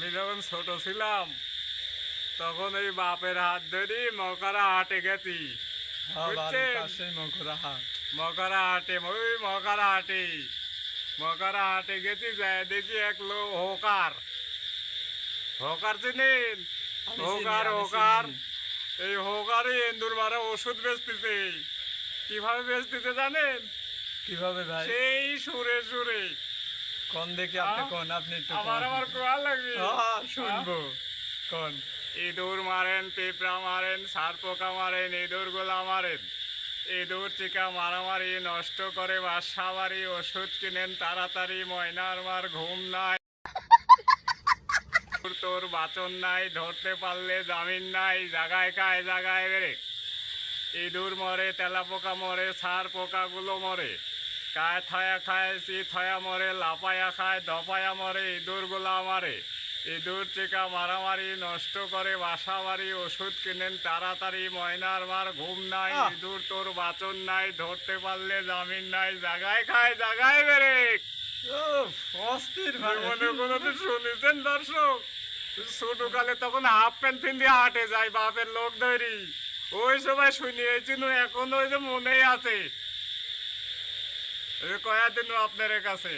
আমি যখন ছোট ছিলাম তখন এই বাপের হাত ধরি মকরা হাটে গেছি। হ্যাঁ? মকরা হাট। মকরা হাটে ওই মকরা হাটে। মকরা হাটে গেছি যাই দেখি এক লো হোকার। হোকার চিনেন? Hawker hawker. এই হোকারে এন্দুর মারা ওষুধ বেচতেছে। কীভাবে বেচতেছে জানেন? কীভাবে ভাই? সেই সুরে সুরে। কোন দেখি আপনি কোন আপনি একটু আমার আমার কোয়া লাগবে। শুনব। কোন? ইঁদুর মারেন পিঁপড়া মারেন সার পোকা মারেন ইঁদুর গোলা মারেন। ইঁদুর চিকা মারামারি নষ্ট করে বাসা বাড়ি ওষুধ কিনেন তাড়াতাড়ি ময়নার মার ঘুম নাই। তোর বাচন নাই ধরতে পারলে জামিন নাই জাগায় খায় জাগায় বেড়ে। ইঁদুর মরে তেলা পোকা মরে সার পোকাগুলো মরে। কায় থয়া খায় চি থয়া মরে লাপায়া খায় দপায়া মরে ইঁদুর গোলা মারে। ইঁদুর চিকা মারামারি নষ্ট করে বাসা বাড়ি ওষুধ কিনেন তাড়াতাড়ি ময়নার মার ঘুম নাই ইঁদুর তোর বাচন নাই ধরতে পারলে জামিন নাই জাগায় খায় জাগায় বেড়ে অস্থির জীবনে কোনোদিন শুনেছেন দর্শক? ছোটকালে তখন হাফ প্যান্ট পিন্ধে হাটে যায় বাপের লোক ধরি। ওই সময় শুনি এই জন্য এখনও ওই যে মনেই আছে। এই কয়াদিন আপনার কাছে?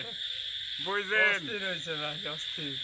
বুঝছেন অস্থির হয়েছে ভাই অস্থির।